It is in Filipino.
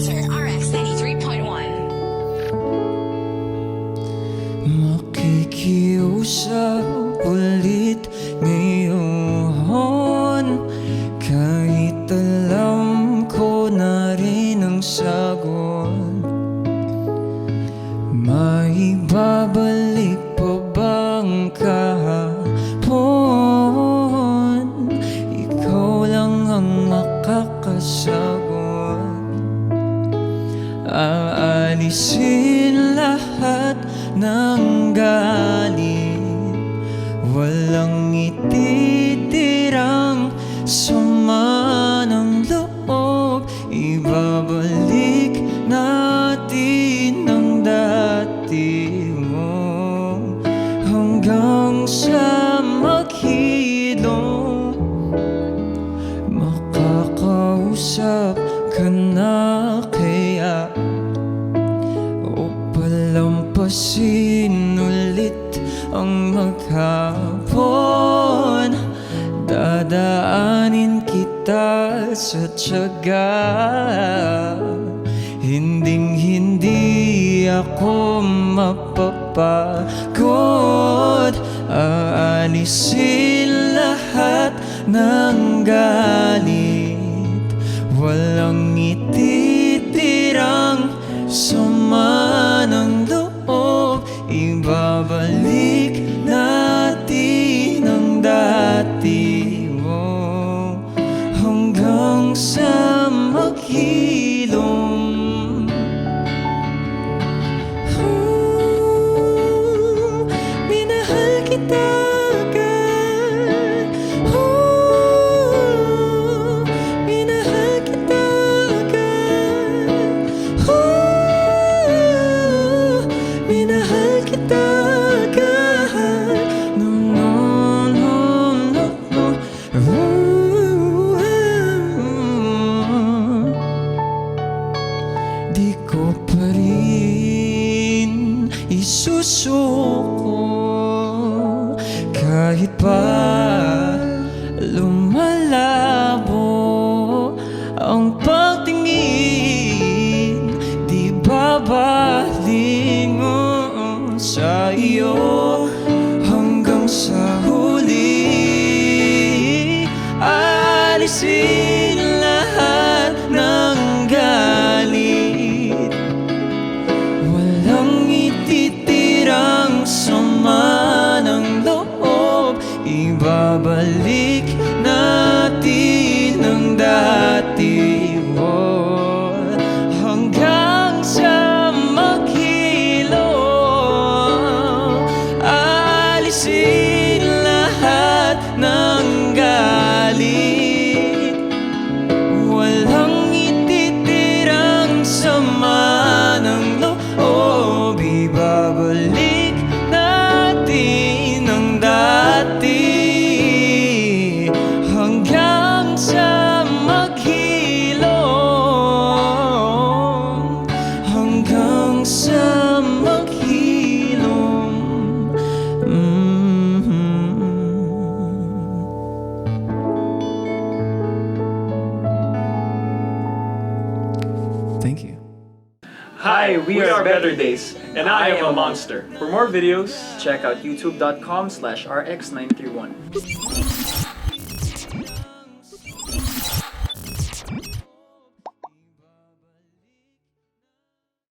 Sir Aalisin lahat ng galit. Walang ititirang sama ng loob. Ibabalik natin ang dati mo. Hanggang sa maghilom Makakausap ka na palampasin ulit ang maghapon. Dadaanin kita sa tiyaga. Hinding hindi ako mapapagod. Aalisin lahat ng galit. Walang ititirang sama Ibabalik natin ang dati mo. Hanggang sa maghilom ang pagtingin Di babaling oh, sa iyo hanggang sa huli Alisin lahat ng galit. Walang ititirang sama ng loob Ibabalik galit Hi, we, are, Better Days, and I, am a monster. For more videos, Check out youtube.com slash rx931.